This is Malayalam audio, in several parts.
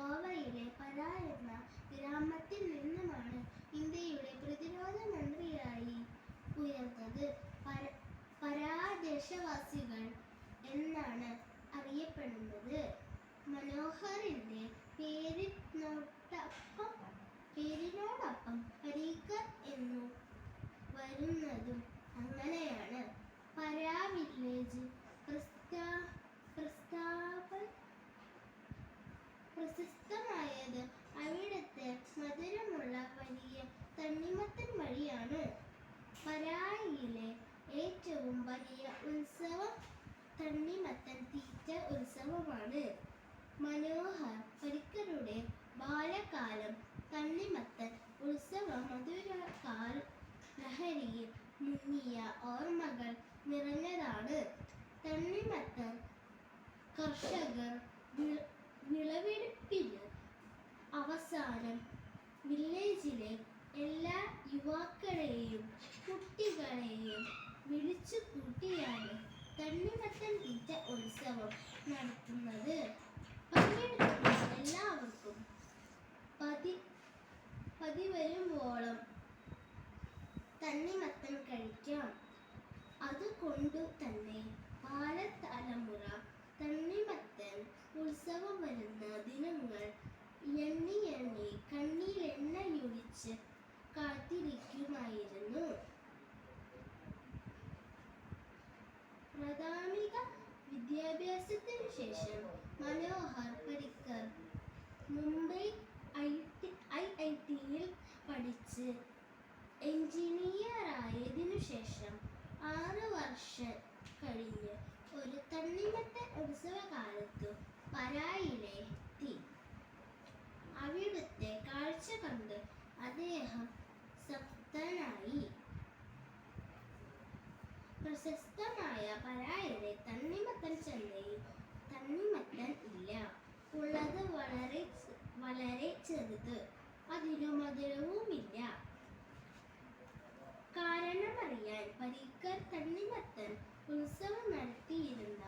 ഗോവയിലെ പദ എന്ന ഗ്രാമത്തിൽ നിന്നുമാണ് ഇന്ത്യയുടെ പ്രതിരോധ മന്ത്രിയായി ഉയർന്നത്. പര പരാദേശവാസികൾ എന്നാണ് അറിയപ്പെടുന്നത്. മനോഹറിന്റെ പേരിനോട്ടൊപ്പം പരായിലെ ഏറ്റവും വലിയ ഉത്സവം തണ്ണിമത്തൻ തീറ്റ ഉത്സവമാണ്. മനോഹർ പരിക്കരുടെ ബാലകാലം തണ്ണിമത്തൻ ഉത്സവ മധുരകാൽ ലഹരിയിൽ മുങ്ങിയ ഓർമ്മകൾ നിറഞ്ഞതാണ്. തണ്ണിമത്തൻ കർഷകർ വിളവെടുപ്പിന് അവസാനം വില്ലേജിലെ എല്ലാ യുവാക്കളെയും കുട്ടികളെയും വിളിച്ചു കൂട്ടിയാണ് തണ്ണിമത്തൻ തീറ്റ ഉത്സവം നടത്തുന്നത്. പങ്കെടുക്കുന്ന എല്ലാവർക്കും പതി പതിവരുമ്പോളം തണ്ണിമത്തൻ കഴിക്കാം. അതുകൊണ്ട് തന്നെ ബാലതലമുറ തണ്ണിമത്തൻ പ്രശസ്തമായ പരായരെ തണ്ണിമത്തൻ ചന്തയിൽ തണ്ണിമത്തൻ ഇല്ല. ഉള്ളത് വളരെ വളരെ ചെറുത്. അതിനു മധുരവുമില്ല. കാരണമറിയാൻ പരീക്കർ തണ്ണിമത്തൻ ഉത്സവം നടത്തിയിരുന്ന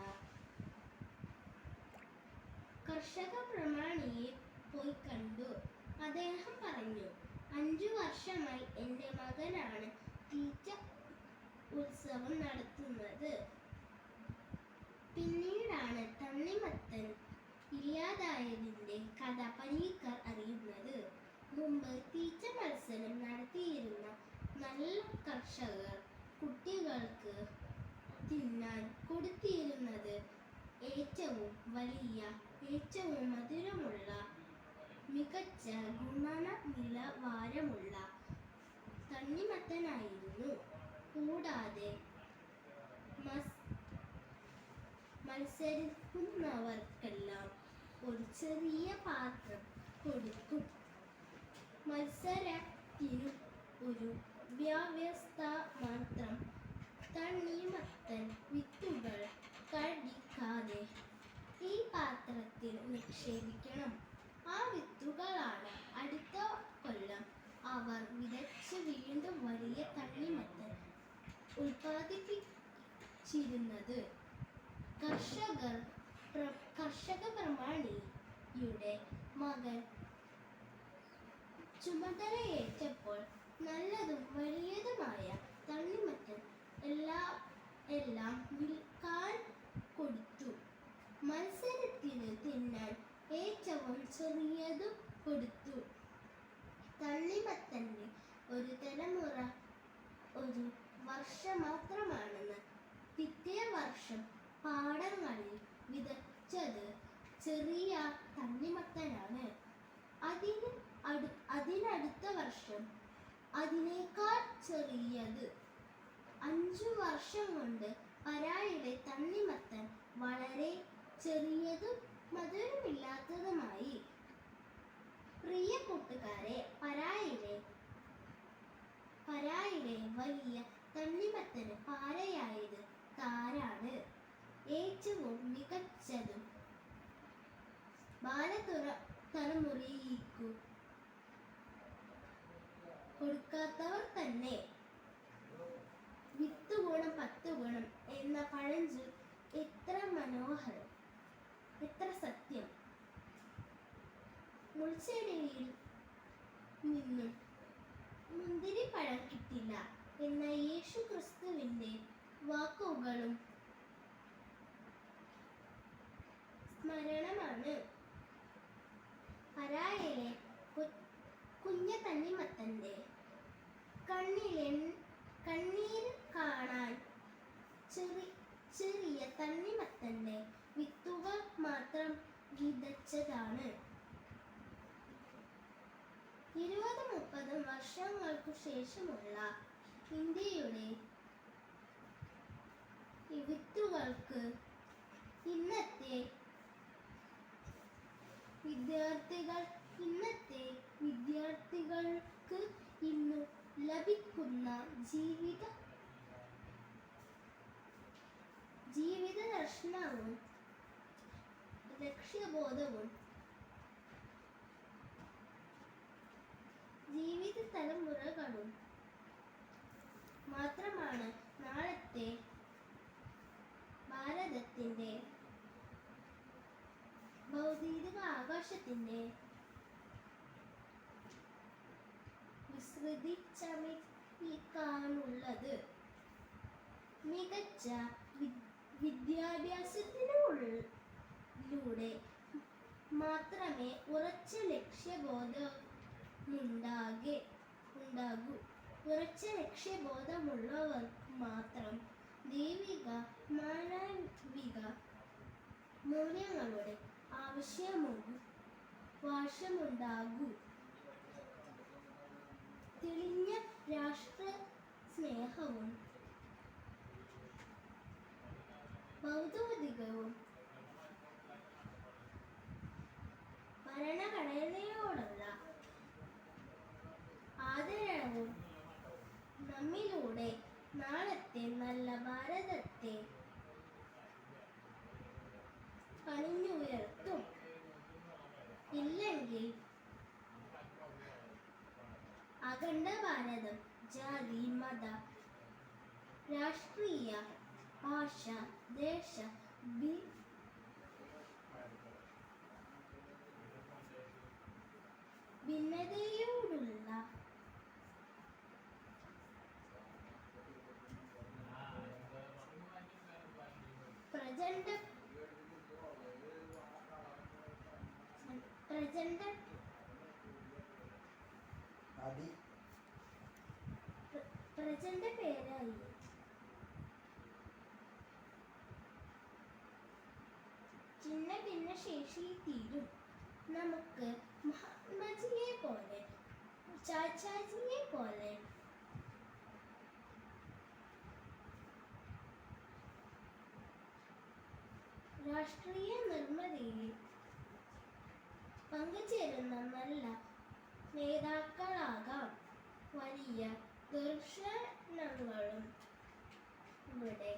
കർഷക പ്രമാണിയെ പോയി കണ്ടു. അദ്ദേഹം പറഞ്ഞു അഞ്ചു വർഷമായി എന്റെ മകനാണ് തീറ്റ ഉത്സവം നടത്തുന്നത്. പിന്നീടാണ് തണ്ണിമത്തൻ ഇല്ലാതായതിന്റെ കഥ പരീക്കർ അറിയുന്നത്. മുമ്പ് തീറ്റ മത്സരം നടത്തിയിരുന്ന നല്ല കർഷകർ കുട്ടികൾക്ക് തിന്നാൻ കൊടുത്തിരുന്നത് ഏറ്റവും വലിയ ഏറ്റവും മധുരമുള്ള മികച്ച ഗുണനിലവാരമുള്ള തണ്ണിമത്തനായിരുന്നു. കൂടാതെ മത്സരിക്കുന്നവർക്കെല്ലാം ഒരു ചെറിയ പാത്രം കൊടുക്കും. മത്സരത്തിനു ഒരു വ്യവസ്ഥ മാത്രം തണ്ണിമത്തൻ വിത്തുകൾ കടിക്കാതെ ഈ പാത്രത്തിൽ നിക്ഷേപിക്കണം. ആ വിത്തുകളാണ് അടുത്ത കൊല്ലം അവർ വിതച്ച് വീണ്ടും വലിയ തണ്ണിമത്തൻ ഉൽപ്പാദിപ്പിച്ചിരുന്നത്. കർഷകർ കർഷക പ്രമാണിയുടെ മകൻ ചുമതലയേറ്റപ്പോൾ നല്ലതും വലിയതുമായ തണ്ണിമത്തൻ എല്ലാ എല്ലാം വിൽക്കാൻ കൊടുത്തു. മത്സരത്തിന് തിന്നാൻ ഏറ്റവും ചെറിയതും കൊടുത്തു. തണ്ണിമത്തന്റെ ഒരു തലമുറ ഒരു വർഷം മാത്രമാണെന്ന് പിറ്റേ വർഷം പാടങ്ങളിൽ വിതച്ചത് ചെറിയ തണ്ണിമത്തനാണ്. അതിന് അടു അതിനടുത്ത വർഷം അതിനേക്കാൾ ചെറിയത്. അഞ്ചു വർഷം കൊണ്ട് പരായിലെ തണ്ണിമത്തൻ വളരെ ചെറിയതും മധുരമില്ലാത്തതുമായി. പ്രിയ കൂട്ടുകാരെ പരായിലെ പരായിലെ വലിയ തണ്ണിമത്തന് പാരയായത് താരാണ്. ഏറ്റവും മികച്ചതും ബാലതുറ തലമുറയിക്കു കൊടുക്കാത്തവർ തന്നെ. വിത്ത് ഗുണം പത്ത് ഗുണം എന്ന പഴഞ്ചു എത്ര മനോഹരം എത്ര സത്യം. മുൾച്ചെടിയിൽ നിന്നും മുന്തിരി പഴം കിട്ടില്ല. എന്ന യേശു ക്രിസ്തുവിന്റെ വാക്കുകളും സ്മരണമാണ്. പരായയിലെ കുഞ്ഞ തന്നിമത്തന്റെ കണ്ണിലെ കണ്ണീർ കാണാൻ ചെറി ചെറിയ തന്നിമത്തന്റെ വിത്തുകൾ മാത്രം വിതച്ചതാണ്. ഇരുപത് മുപ്പത് വർഷങ്ങൾക്കു ശേഷമുള്ള ഇന്ത്യയുടെ വിത്തുകൾക്ക് ഇന്നത്തെ വിദ്യാർത്ഥികൾ ഇന്നത്തെ വിദ്യാർത്ഥികൾക്ക് ഇന്ന് ലഭിക്കുന്ന ജീവിത ജീവിത ദർശനവും ലക്ഷ്യബോധവും ജീവിത തലമുറകളും മാത്രമാണ് നാളത്തെ ഭാരതത്തിന്റെ ഭൗതിക ആകാശത്തിന്റെ വിസ്തൃതി ചമിക്കാനുള്ളത് മികച്ച വിദ്യാഭ്യാസത്തിനുള്ളിലൂടെ മാത്രമേ ഉറച്ച ലക്ഷ്യബോധമുണ്ടാകെ ഉണ്ടാകൂ. ഉറച്ച ലക്ഷ്യബോധമുള്ളവർക്ക് മാത്രം ദൈവിക മാനവിക മൂല്യങ്ങളുടെ ആവശ്യമോ വാശമുണ്ടാകൂ. തെളിഞ്ഞ രാഷ്ട്ര സ്നേഹവും ഭൗതികവും നാളത്തെ നല്ല ഭാരതത്തെ പണിഞ്ഞുയർത്തും ഇല്ലെങ്കിൽ അഖണ്ഡ ഭാരതം ജാതി മത രാഷ്ട്രീയ ഭാഷ ദേശ ബി ഭിന്നതയോടുള്ള പ്രചണ്ഡ പ്രചണ്ഡ അടി. പ്ര- പ്രചണ്ഡ പേരായി. ചിന്ന ഭിന്ന ശേഷി തീരും. നമുക്ക് മഹാത്മജിയെ പോലെ ചാച്ചാജിയെ പോലെ. രാഷ്ട്രീയ നിർമ്മിതിയിൽ പങ്കുചേരുന്ന നല്ല നേതാക്കളാകാം വലിയ ദർശനങ്ങളും ഇവിടെ.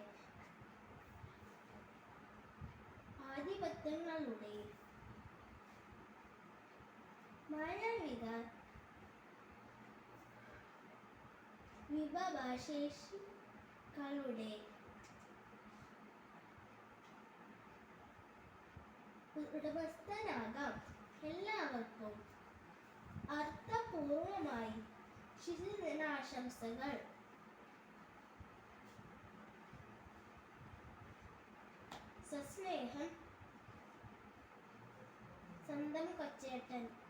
ആധിപത്യങ്ങളുടെ മാനവിക വിഭവശേഷികളുടെ ഉടമസ്ഥനാകാം. എല്ലാവർക്കും അർത്ഥപൂർവമായി ശിശുദിനാശംസകൾ. സസ്നേഹം. സ്വന്തം കൊച്ചേട്ടൻ.